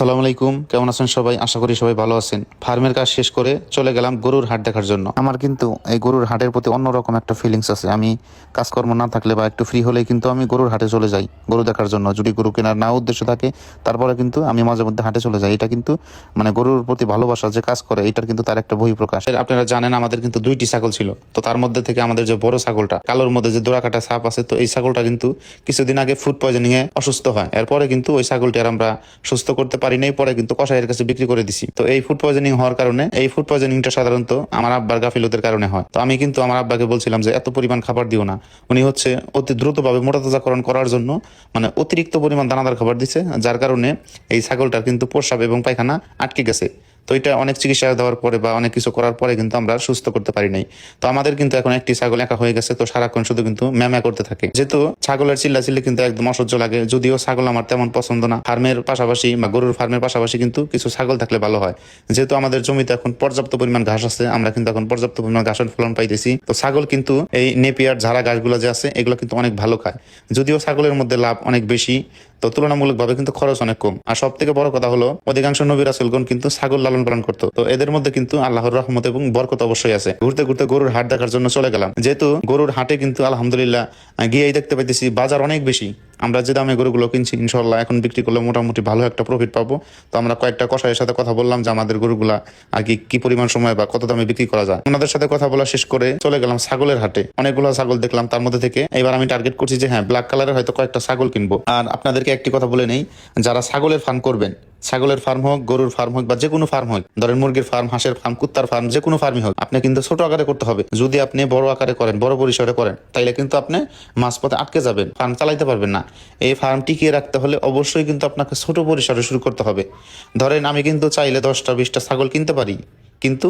আসসালামু আলাইকুম। কেমন আছেন সবাই? আশা করি সবাই ভালো আছেন। ফার্মের কাজ শেষ করে চলে গেলাম গরুর হাট দেখার জন্য। আমার কিন্তু এই গরুর হাটের প্রতি অন্যরকম একটা ফিলিংস আছে। আমি কাজকর্ম না থাকলে বা একটু ফ্রি হলেই কিন্তু আমি গরুর হাটে চলে যাই, গরু দেখার জন্য। যদি গরু কেনার না উদ্দেশ্য থাকে, তারপরে কিন্তু আমি মাঝে মধ্যে হাটে চলে যাই। এটা কিন্তু মানে গরুর প্রতি ভালোবাসা যে কাজ করে, এটার কিন্তু তার একটা বহি প্রকাশ আপনারা জানেন আমাদের কিন্তু দুইটি ছাগল ছিল। তো তার মধ্যে থেকে আমাদের যে বড় ছাগলটা, কালোর মধ্যে যে দোড়া কাটা সাপ আছে, তো এই ছাগলটা কিন্তু কিছুদিন আগে ফুড পয়জনিং এ অসুস্থ হয়। এরপরে কিন্তু ওই ছাগলটি আর আমরা সুস্থ করতে পারি নাই পরে কিন্তু কষাইয়ের কাছে বিক্রি করে দিছি। তো এই ফুড পয়জনিং হওয়ার কারণে, এই ফুড পয়জনিংটা সাধারণত আমার আব্বার গাফিলতের কারণে হয়। তো আমি কিন্তু আমার আব্বাকে বলছিলাম যে, এত পরিমাণ খাবার দিও না। উনি হচ্ছে অতি দ্রুতভাবে মোটা তাজাকরণ করার জন্য মানে অতিরিক্ত পরিমাণ দানাদার খাবার দিছে, যার কারণে এই ছাগলটার কিন্তু প্রস্রাব এবং পায়খানা আটকে গেছে। তো এটা অনেক চিকিৎসা দেওয়ার পরে বা অনেক কিছু করার পরে কিন্তু আমরা সুস্থ করতে পারি নাই। তো আমাদের কিন্তু এখন একটি ছাগল একা হয়ে গেছে, তো সারাক্ষণ শুধু কিন্তু ম্যামা করতে থাকে। যেহেতু ছাগলের চিল্লা চিল্লি কিন্তু একদম অসহ্য লাগে, যদিও ছাগল আমার তেমন পছন্দ না। ফার্মের পাশাপাশি বা গরুর ফার্মের পাশাপাশি কিন্তু কিছু ছাগল থাকলে ভালো হয়। যেহেতু আমাদের জমিতে এখন পর্যাপ্ত পরিমাণ ঘাস আছে, আমরা কিন্তু এখন পর্যাপ্ত পরিমাণ ঘাসের ফলন পাইতেছি। তো ছাগল কিন্তু এই নেপিয়ার ঝাড়া ঘাসগুলো যে আছে, এগুলো কিন্তু অনেক ভালো খায়। যদিও ছাগলের মধ্যে লাভ অনেক বেশি, তো তুলনামূলকভাবে কিন্তু খরচ অনেক কম। আর সব থেকে বড় কথা হলো, অধিকাংশ নবী রাসুলগণ কিন্তু ছাগল লালন পালন করতো। তো এদের মধ্যে কিন্তু আল্লাহর রহমত এবং বরকত অবশ্যই আছে। ঘুরতে ঘুরতে গরুর হাট দেখার জন্য চলে গেলাম। যেহেতু গরুর হাটে কিন্তু আলহামদুলিল্লাহ গিয়েই দেখতে পাইতেছি বাজার অনেক বেশি। আমরা যে দামে গরুগুলো কিনছি ইনশাল্লাহ এখন বিক্রি করলে মোটামুটি ভালো একটা প্রফিট পাবো। তো আমরা কয়েকটা কষাইয়ের সাথে কথা বললাম যে আমাদের গরুগুলা আর কি কি পরিমাণ সময় বা কত দামে বিক্রি করা যায়। ওনাদের সাথে কথা বলা শেষ করে চলে গেলাম ছাগলের হাটে। অনেকগুলো ছাগল দেখলাম, তার মধ্যে থেকে এবার আমি টার্গেট করছি যে হ্যাঁ ব্ল্যাক কালারের হয়তো কয়েকটা ছাগল কিনবো। আর আপনাদেরকে একটি কথা বলে নেই, যারা ছাগলের ফার্ম করবেন, ছাগলের ফার্ম হোক, গরুর ফার্ম হোক বা যে কোনো ফার্ম হোক, ধরেন মুরগির ফার্ম হাঁসের ফার্ম কুত্তার ফার্ম যে কোনো ফার্মই হোক, আপনি কিন্তু ছোট আকারে করতে হবে। যদি আপনি বড় আকারে করেন, বড় পরিসরে করেন, তাইলে কিন্তু আপনি মাঝপথে আটকে যাবেন ফার্ম চালাইতে পারবেন না। এই ফার্ম টিকিয়ে রাখতে হলে অবশ্যই কিন্তু আপনাকে ছোট পরিসরে শুরু করতে হবে। ধরেন আমি কিন্তু চাইলে দশটা, বিশটা ছাগল কিনতে পারি। কিন্তু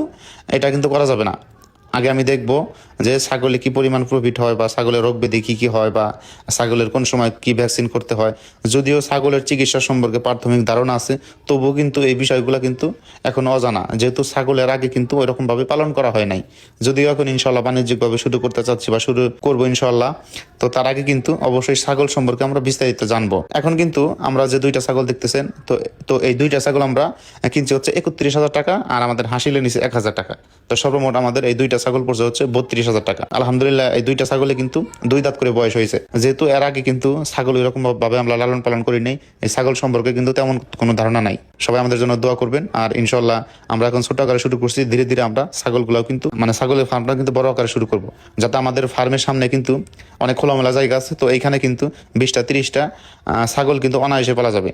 এটা কিন্তু করা যাবে না। আগে আমি দেখব যে ছাগলে কি পরিমাণ প্রফিট হয় বা ছাগলের রোগ ব্যাধি কি কি হয় বা ছাগলের কোন সময় কি ভ্যাকসিন করতে হয়। যদিও ছাগলের চিকিৎসা সম্পর্কে প্রাথমিক ধারণা আছে, তবুও কিন্তু এই বিষয়গুলো কিন্তু এখন অজানা। যেহেতু ছাগলের আগে কিন্তু ওইরকম ভাবে পালন করা হয় নাই। যদিও এখন ইনশাল্লাহ বাণিজ্যিকভাবে শুরু করতে চাচ্ছি বা শুরু করব ইনশাল্লাহ তো তার আগে কিন্তু অবশ্যই ছাগল সম্পর্কে আমরা বিস্তারিত জানব। এখন কিন্তু আমরা যে দুইটা ছাগল দেখতেছেন, তো তো এই দুইটা ছাগল আমরা কিনছি হচ্ছে একত্রিশ হাজার টাকা আর আমাদের হাসিলে নিচে এক হাজার টাকা। তো সর্বমোট আমাদের এই দুইটা ছাগল পড়ছে হচ্ছে বত্রিশ হাজার টাকা। আলহামদুলিল্লাহ এই দুইটা ছাগলে কিন্তু দুই দাঁত করে বয়স হয়েছে। যেহেতু এর আগে কিন্তু ছাগল এরকম ভাবে আমরা লালন পালন করি নাই, এই ছাগল সম্পর্কে কিন্তু তেমন কোনো ধারণা নাই। সবাই আমাদের জন্য দোয়া করবেন। আর ইনশাল্লাহ আমরা এখন ছোট আকারে শুরু করছি। ধীরে ধীরে আমরা ছাগলগুলো কিন্তু মানে ছাগলের ফার্মটা কিন্তু বড় আকারে শুরু করব। যাতে আমাদের ফার্মের সামনে কিন্তু অনেক খোলামেলা জায়গা আছে। তো এইখানে কিন্তু বিশটা, তিরিশটা ছাগল কিন্তু অনায়াসে পালা যাবে।